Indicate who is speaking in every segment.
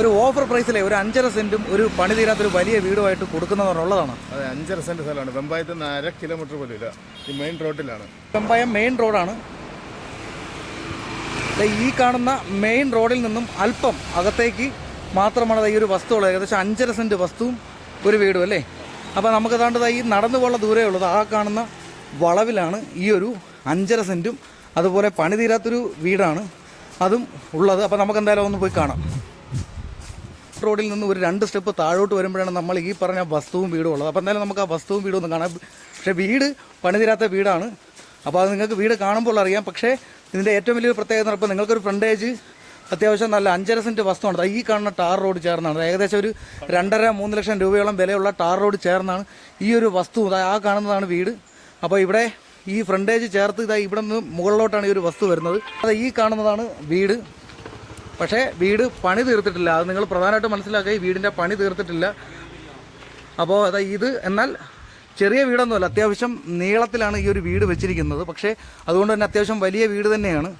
Speaker 1: ഒരു ഓഫർ പ്രൈസിലെ ഒരു അഞ്ചര സെന്റും ഒരു പണി തീരാത്തൊരു വലിയ വീടുമായിട്ട് കൊടുക്കുന്നവരുള്ളതാണ്.
Speaker 2: അതെ അഞ്ചര സെന്റ് സ്ഥലമാണ്. വെമ്പായത്ത് നിന്ന് അര കിലോമീറ്റർ പോലും ഇല്ല. ഈ മെയിൻ റോഡിലാണ്.
Speaker 1: വെമ്പായം മെയിൻ റോഡാണ്. ഈ കാണുന്ന മെയിൻ റോഡിൽ നിന്നും അല്പം അകത്തേക്ക് മാത്രമാണ് ഈ ഒരു വസ്തു ഉള്ളത് ഏകദേശം അഞ്ചര സെന്റ് വസ്തുവും ഒരു വീടും അല്ലേ? അപ്പോൾ നമുക്ക് താണ്ട് ഈ നടന്നു പോലുള്ള ദൂരേ ഉള്ളത് ആ കാണുന്ന വളവിലാണ് ഈ ഒരു അഞ്ചര സെന്റും അതുപോലെ പണി തീരാത്തൊരു വീടാണ്. അതും ഉള്ളത്. അപ്പോൾ നമുക്ക് എന്തായാലും ഒന്ന് പോയി കാണാം. റോഡിൽ നിന്ന് ഒരു രണ്ട് സ്റ്റെപ്പ് താഴോട്ട് വരുമ്പോഴാണ് നമ്മൾ ഈ പറഞ്ഞ വസ്തുവും വീടും ഉള്ളത്. അപ്പോൾ എന്തായാലും നമുക്ക് ആ വസ്തുവും വീടും ഒന്ന് കാണാം. പക്ഷേ വീട് പണിതീരാത്ത വീടാണ്. അപ്പോൾ അത് നിങ്ങൾക്ക് വീട് കാണുമ്പോൾ അറിയാം. പക്ഷേ ഇതിന്റെ ഏറ്റവും വലിയൊരു പ്രത്യേകത പറയുമ്പോൾ നിങ്ങൾക്കൊരു ഫ്രണ്ടേജ് അത്യാവശ്യം നല്ല അഞ്ചര സെന്റ് വസ്തുവാണ്. ഈ കാണുന്ന ടാർ റോഡ് ചേർന്നാണ്. ഏകദേശം ഒരു രണ്ടര മൂന്ന് ലക്ഷം രൂപയോളം വിലയുള്ള ടാർ റോഡ് ചേർന്നാണ് ഈ ഒരു വസ്തു. ആ കാണുന്നതാണ് വീട്. അപ്പോൾ ഇവിടെ ഈ ഫ്രണ്ടേജ് ചേർത്ത് ഇതാ ഇവിടെ നിന്ന് മുകളിലോട്ടാണ് ഈ ഒരു വസ്തു വരുന്നത്. അത് ഈ കാണുന്നതാണ് വീട്. പക്ഷേ വീട് പണി തീർത്തിട്ടില്ല. അത് നിങ്ങൾ പ്രധാനമായിട്ട് മനസ്സിലാക്കുക ഈ വീടിന്റെ പണി തീർത്തിട്ടില്ല. അപ്പോൾ അതാ ഇത് എന്നാൽ ചെറിയ വീടൊന്നുമല്ല അത്യാവശ്യം നീളത്തിലാണ് ഈ ഒരു വീട് വെച്ചിരിക്കുന്നത്. പക്ഷേ അതുകൊണ്ട് തന്നെ അത്യാവശ്യം വലിയ വീട് തന്നെയാണ്.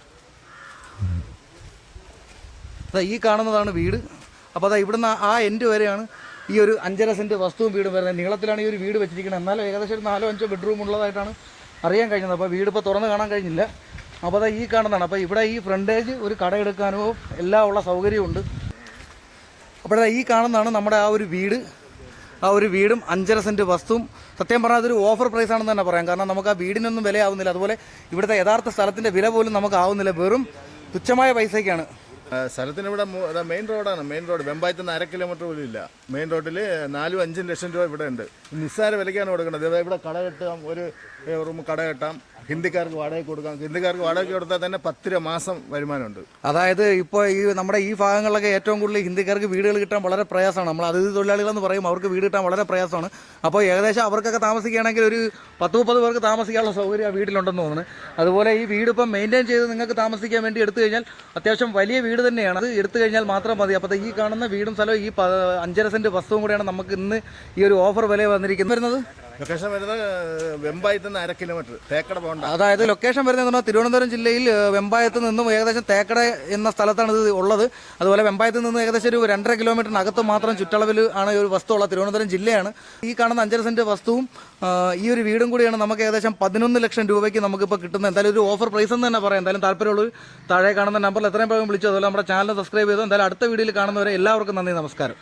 Speaker 1: അതാ ഈ കാണുന്നതാണ് വീട്. അപ്പോൾ അതാ ഇവിടുന്ന് ആ എൻഡ് വരെയാണ് ഈ ഒരു അഞ്ചര സെന്റ് വസ്തുവും വീടും വരുന്നത്. നീളത്തിലാണ് ഈ ഒരു വീട് വെച്ചിരിക്കുന്നത്. എന്നാലും ഏകദേശം ഒരു നാലോ അഞ്ചോ ബെഡ്റൂം ഉള്ളതായിട്ടാണ് അറിയാൻ കഴിഞ്ഞത്. അപ്പോൾ വീടിപ്പോൾ തുറന്ന് കാണാൻ കഴിഞ്ഞില്ല. അപ്പോൾ അതാ ഈ കാണുന്നതാണ്. അപ്പോൾ ഇവിടെ ഈ ഫ്രണ്ടേജ് ഒരു കട എടുക്കാനോ എല്ലാം ഉള്ള സൗകര്യമുണ്ട്. അപ്പോൾ ഈ കാണുന്നതാണ് നമ്മുടെ ആ ഒരു വീട്. ആ ഒരു വീടും അഞ്ചര സെന്റ് വസ്തുവും. സത്യം പറഞ്ഞാൽ അതൊരു ഓഫർ പ്രൈസ് ആണെന്ന് തന്നെ പറയാം. കാരണം നമുക്ക് ആ വീടിനൊന്നും വിലയാവുന്നില്ല. അതുപോലെ ഇവിടുത്തെ യഥാർത്ഥ സ്ഥലത്തിന്റെ വില പോലും നമുക്ക് ആവുന്നില്ല. വെറും തുച്ഛമായ പൈസയ്ക്കാണ്.
Speaker 2: സ്ഥലത്തിന് ഇവിടെ മെയിൻ റോഡാണ് മെയിൻ റോഡ് വെമ്പായത്ത് നിന്ന് അര കിലോമീറ്റർ പോലും ഇല്ല മെയിൻ റോഡിൽ നാലും അഞ്ചും ലക്ഷം രൂപ ഇവിടെ ഉണ്ട്. നിസ്സാര വിലയ്ക്കാണ് കൊടുക്കുന്നത്. ഇവിടെ കട കെട്ടാം. ഒരു റൂം കട കെട്ടാം. ഹിന്ദിക്കാർക്ക് വാടക കൊടുക്കാം. ഹിന്ദിക്കാർക്ക് വാടക കൊടുത്താൽ തന്നെ പത്ത് രൂപ മാസം വരുമാനമുണ്ട്.
Speaker 1: അതായത് ഇപ്പോൾ ഈ നമ്മുടെ ഈ ഭാഗങ്ങളിലൊക്കെ ഏറ്റവും കൂടുതൽ ഹിന്ദിക്കാർക്ക് വീടുകൾ കിട്ടാൻ വളരെ പ്രയാസമാണ്. നമ്മൾ അതിഥി തൊഴിലാളികളെന്ന് പറയും അവർക്ക് വീട് കിട്ടാൻ വളരെ പ്രയാസമാണ്. അപ്പോൾ ഏകദേശം അവർക്കൊക്കെ താമസിക്കുകയാണെങ്കിൽ ഒരു പത്ത് മുപ്പത് പേർക്ക് താമസിക്കാനുള്ള സൗകര്യം ആ വീട്ടിലുണ്ടെന്ന് തോന്നുന്നു. അതുപോലെ ഈ വീട് ഇപ്പം മെയിന്റെയിൻ ചെയ്ത് നിങ്ങൾക്ക് താമസിക്കാൻ വേണ്ടി എടുത്തു കഴിഞ്ഞാൽ അത്യാവശ്യം വലിയ വീട് തന്നെയാണ്. അത് എടുത്തു കഴിഞ്ഞാൽ മാത്രം മതി. അപ്പോൾ ഈ കാണുന്ന വീടും സ്ഥലവും ഈ അഞ്ചര സെന്റ് വസ്തുവും കൂടെയാണ് നമുക്ക് ഇന്ന് ഈ ഒരു ഓഫർ വില വന്നിരിക്കുന്നത്. വരുന്നത്?
Speaker 2: ലൊക്കേഷൻ വരുന്നത് വെമ്പായത്ത് നിന്ന് അര കിലോമീറ്റർ. തേക്കട പോകണ്ട.
Speaker 1: അതായത് ലൊക്കേഷൻ വരുന്നത് തിരുവനന്തപുരം ജില്ലയിൽ വെമ്പായത്ത് നിന്നും ഏകദേശം തേക്കട എന്ന സ്ഥലത്താണ് ഇത് ഉള്ളത്. അതുപോലെ വെമ്പായത്ത് നിന്ന് ഏകദേശം ഒരു രണ്ടര കിലോമീറ്ററിനകത്ത് മാത്രം ചുറ്റളവിൽ ആണ് ഒരു വസ്തു ഉള്ളത് തിരുവനന്തപുരം ജില്ലയാണ്. ഈ കാണുന്ന അഞ്ചര സെന്റ് വസ്തുവും ഈ ഒരു വീടും കൂടിയാണ് നമുക്ക് ഏകദേശം പതിനൊന്ന് ലക്ഷം രൂപയ്ക്ക് നമുക്കിപ്പോൾ കിട്ടുന്നത്. എന്തായാലും ഒരു ഓഫർ പ്രൈസ് എന്ന് തന്നെ പറയാം. എന്തായാലും താല്പര്യമുള്ളവർ താഴെ കാണുന്ന നമ്പറിൽ എത്രയും വേഗം വിളിച്ചു അതുപോലെ നമ്മുടെ ചാനൽ സബ്സ്ക്രൈബ് ചെയ്തു. എന്തായാലും അടുത്ത വീഡിയോയിൽ കാണുന്നവരെ എല്ലാവർക്കും നന്ദി നമസ്കാരം.